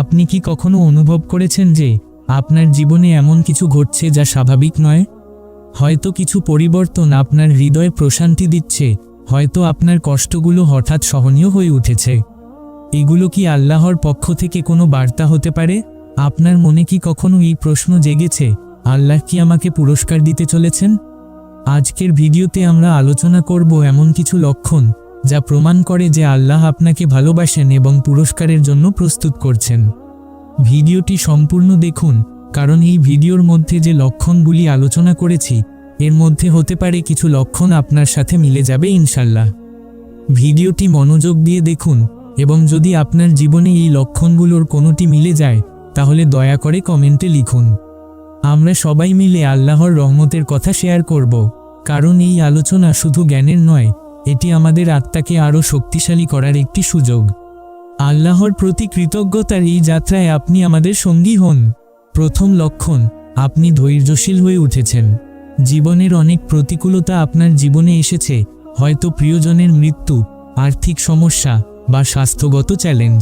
আপনি কি কখনো অনুভব করেছেন যে আপনার জীবনে এমন কিছু ঘটছে যা স্বাভাবিক নয়? হয়তো কিছু পরিবর্তন আপনার হৃদয়ে প্রশান্তি দিচ্ছে, হয়তো আপনার কষ্টগুলো হঠাৎ সহনীয় হয়ে উঠেছে। এগুলো কি আল্লাহর পক্ষ থেকে কোনো বার্তা হতে পারে? আপনার মনে কি কখনো এই প্রশ্ন জেগেছে, আল্লাহ কি আমাকে পুরস্কার দিতে চলেছেন? আজকের ভিডিওতে আমরা আলোচনা করব এমন কিছু লক্ষণ যা প্রমাণ করে যে আল্লাহ আপনাকে ভালোবাসেন এবং পুরস্কারের জন্য প্রস্তুত করছেন। ভিডিওটি সম্পূর্ণ দেখুন, কারণ এই ভিডিওর মধ্যে যে লক্ষণগুলি আলোচনা করেছি, এর মধ্যে হতে পারে কিছু লক্ষণ আপনার সাথে মিলে যাবে ইনশাল্লাহ ভিডিওটি মনোযোগ দিয়ে দেখুন, এবং যদি আপনার জীবনে এই লক্ষণগুলোর কোনোটি মিলে যায়, তাহলে দয়া করে কমেন্টে লিখুন। আমরা সবাই মিলে আল্লাহর রহমতের কথা শেয়ার করব, কারণ এই আলোচনা শুধু জ্ঞানের নয় এটি আমাদের আত্মাকে আরও শক্তিশালী করার একটি সুযোগ। আল্লাহর প্রতি কৃতজ্ঞতার এই যাত্রায় আপনি আমাদের সঙ্গী হন। প্রথম লক্ষণ, আপনি ধৈর্যশীল হয়ে উঠেছেন। জীবনের অনেক প্রতিকূলতা আপনার জীবনে এসেছে, হয়তো প্রিয়জনের মৃত্যু, আর্থিক সমস্যা বা স্বাস্থ্যগত চ্যালেঞ্জ।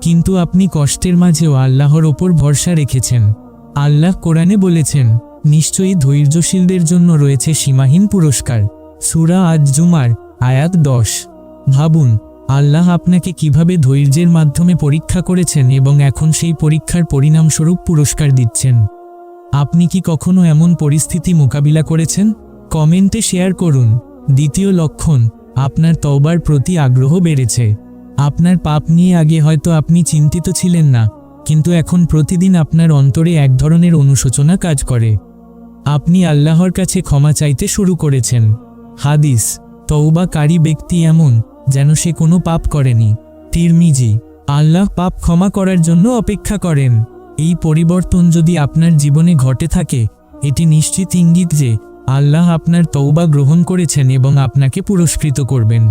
কিন্তু আপনি কষ্টের মাঝেও আল্লাহর ওপর ভরসা রেখেছেন। আল্লাহ কোরআনে বলেছেন, নিশ্চয়ই ধৈর্যশীলদের জন্য রয়েছে সীমাহীন পুরস্কার। সুরা আজ জুমার আয়াত দশ। ভাবুন, আল্লাহ আপনাকে কীভাবে ধৈর্যের মাধ্যমে পরীক্ষা করেছেন এবং এখন সেই পরীক্ষার পরিণামস্বরূপ পুরস্কার দিচ্ছেন? আপনি কি কখনো এমন পরিস্থিতি মোকাবিলা করেছেন? কমেন্টে শেয়ার করুন। দ্বিতীয় লক্ষণ, আপনার তওবার প্রতি আগ্রহ বেড়েছে। আপনার পাপ নিয়ে আগে হয়তো আপনি চিন্তিত ছিলেন না, কিন্তু এখন প্রতিদিন আপনার অন্তরে এক ধরনের অনুশোচনা কাজ করে। আপনি আল্লাহর কাছে ক্ষমা চাইতে শুরু করেছেন। হাদিস তৌবাকারী ব্যক্তি এমন, যেন সে কোনো পাপ করেনি। তিরমিজি, আল্লাহ পাপ ক্ষমা করার জন্য অপেক্ষা করেন। এই পরিবর্তন যদি আপনার জীবনে ঘটে থাকে, এটি নিশ্চিত ইঙ্গিত যে, আল্লাহ আপনার তৌবা গ্রহণ করেছেন এবং আপনাকে পুরস্কৃত করবেন।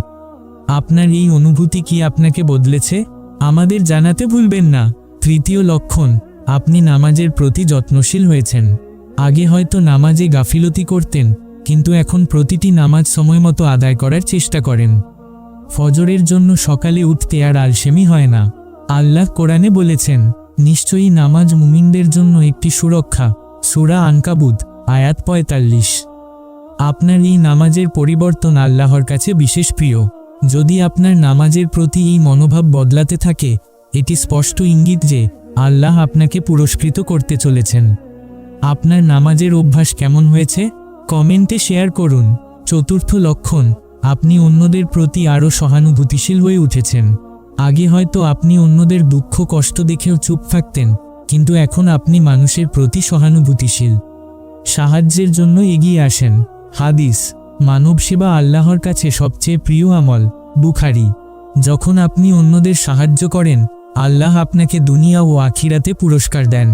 আপনার এই অনুভূতি কি আপনাকে বদলেছে? আমাদের জানাতে ভুলবেন না। তৃতীয় লক্ষণ, আপনি নামাজের প্রতি যত্নশীল হয়েছেন। আগে হয়তো নামাজে গাফিলতি করতেন কিন্তু এখন প্রতিটি নামাজ সময়মতো আদায় করার চেষ্টা করেন। ফজরের জন্য সকালে উঠতে আর আলসেমি হয় না। আল্লাহ কোরআনে বলেছেন, নিশ্চয়ই নামাজ মুমিনদের জন্য একটি সুরক্ষা। সুরা আনকাবুদ আয়াত পঁয়তাল্লিশ। আপনার এই নামাজের পরিবর্তন আল্লাহর কাছে বিশেষ প্রিয়। যদি আপনার নামাজের প্রতি এই মনোভাব বদলাতে থাকে, এটি স্পষ্ট ইঙ্গিত যে, আল্লাহ আপনাকে পুরস্কৃত করতে চলেছেন। আপনার নামাজের অভ্যাস কেমন হয়েছে? কমেন্টে শেয়ার করুন। চতুর্থ লক্ষণ, আপনি অন্যদের প্রতি আরও সহানুভূতিশীল হয়ে উঠেছেন। আগে হয়তো আপনি অন্যদের দুঃখ কষ্ট দেখেও চুপ থাকতেন, কিন্তু এখন আপনি মানুষের প্রতি সহানুভূতিশীল। সাহায্যের জন্য এগিয়ে আসেন। হাদিস, মানব সেবা আল্লাহর কাছে সবচেয়ে প্রিয় আমল, বুখারি। যখন আপনি অন্যদের সাহায্য করেন, আল্লাহ আপনাকে দুনিয়া ও আখিরাতে পুরস্কার দেন।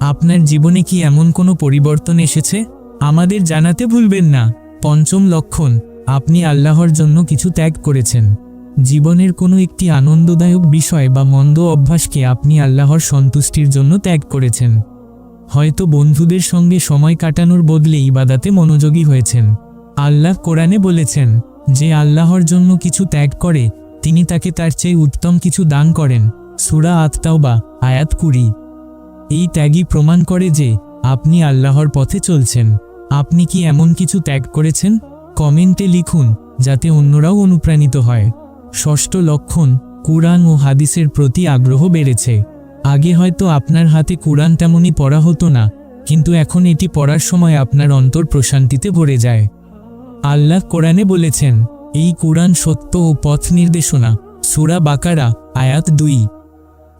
আপনার জীবনে কি এমন কোনো পরিবর্তন এসেছে? আমাদের জানাতে ভুলবেন না। পঞ্চম লক্ষণ, আপনি আল্লাহর জন্য কিছু ত্যাগ করেছেন। জীবনের কোনো একটি আনন্দদায়ক বিষয় বা মন্দ অভ্যাসকে আপনি আল্লাহর সন্তুষ্টির জন্য ত্যাগ করেছেন। হয়তো বন্ধুদের সঙ্গে সময় কাটানোর বদলে ইবাদাতে মনোযোগী হয়েছেন। আল্লাহ কোরআনে বলেছেন, যে আল্লাহর জন্য কিছু ত্যাগ করে, তিনি তাকে তার চেয়ে উত্তম কিছু দান করেন। সুরা আত্মাওবা আয়াত কুড়ি। এই ত্যাগই প্রমাণ করে যে, আপনি আল্লাহর পথে চলছেন। আপনি কি এমন কিছু ত্যাগ করেছেন? কমেন্টে লিখুন, যাতে অন্যরাও অনুপ্রাণিত হয়। ষষ্ঠ লক্ষণ, কুরআন ও হাদিসের প্রতি আগ্রহ বেড়েছে। আগে হয়তো আপনার হাতে কুরআন তেমনই পড়া হতো না, কিন্তু এখন এটি পড়ার সময় আপনার অন্তর প্রশান্তিতে ভরে যায়। আল্লাহ কোরআনে বলেছেন, এই কুরআন সত্য ও পথ নির্দেশনা, সুরা বাকারা, আয়াত দুই।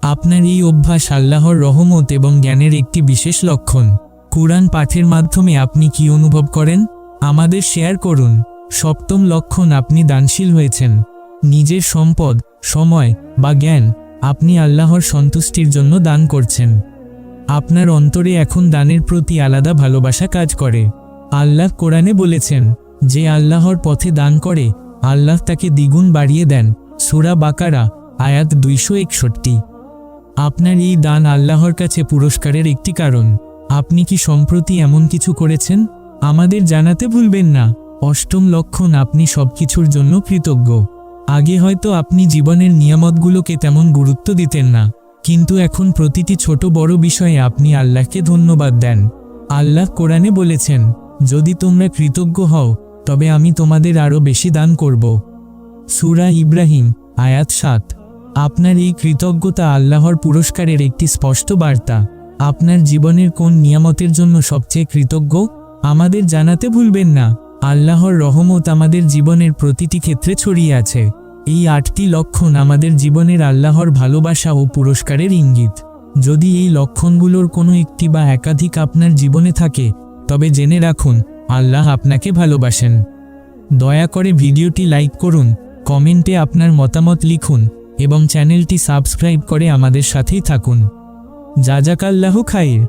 আপনার এই অভ্যাস আল্লাহর রহমত এবং জ্ঞানের একটি বিশেষ লক্ষণ। কুরআন পাঠের মাধ্যমে আপনি কি অনুভব করেন? আমাদের শেয়ার করুন। সপ্তম লক্ষণ আপনি দানশীল হয়েছেন। নিজের সম্পদ, সময় বা জ্ঞান আপনি আল্লাহর সন্তুষ্টির জন্য দান করছেন। আপনার অন্তরে এখন দানের প্রতি আলাদা ভালোবাসা কাজ করে। আল্লাহ কোরআনে বলেছেন, যে আল্লাহর পথে দান করে, আল্লাহ তাকে দ্বিগুণ বাড়িয়ে দেন। সুরা বাকারা, আয়াত দুইশো একষট্টি। আপনার এই দান আল্লাহর কাছে পুরস্কারের একটি কারণ। আপনি কি সম্প্রতি এমন কিছু করেছেন? আমাদের জানাতে ভুলবেন না। অষ্টম লক্ষণ, আপনি সবকিছুর জন্য কৃতজ্ঞ। আগে হয়তো আপনি জীবনের নিয়ামতগুলোকে তেমন গুরুত্ব দিতেন না। কিন্তু এখন প্রতিটি ছোট বড় বিষয়ে আপনি আল্লাহকে ধন্যবাদ দেন। আল্লাহ কোরআনে বলেছেন, যদি তোমরা কৃতজ্ঞ হও, তবে আমি তোমাদের আরও বেশি দান করব। সুরা ইব্রাহিম, আয়াত সাত। আপনার এই কৃতজ্ঞতা আল্লাহর পুরস্কারের একটি স্পষ্ট বার্তা। আপনার জীবনের কোন নিয়ামতের জন্য সবচেয়ে কৃতজ্ঞ? আমাদের জানাতে ভুলবেন না। আল্লাহর রহমত আমাদের জীবনের প্রতিটি ক্ষেত্রে ছড়িয়ে আছে। এই আটটি লক্ষণ আমাদের জীবনের আল্লাহর ভালোবাসা ও পুরস্কারের ইঙ্গিত। যদি এই লক্ষণগুলোর কোনো একটি বা একাধিক আপনার জীবনে থাকে, তবে জেনে রাখুন, আল্লাহ আপনাকে ভালোবাসেন। দয়া করে ভিডিওটি লাইক করুন, কমেন্টে আপনার মতামত লিখুন, এবং চ্যানেলটি সাবস্ক্রাইব করে আমাদের সাথেই থাকুন। যাজাকাল্লাহ খাইর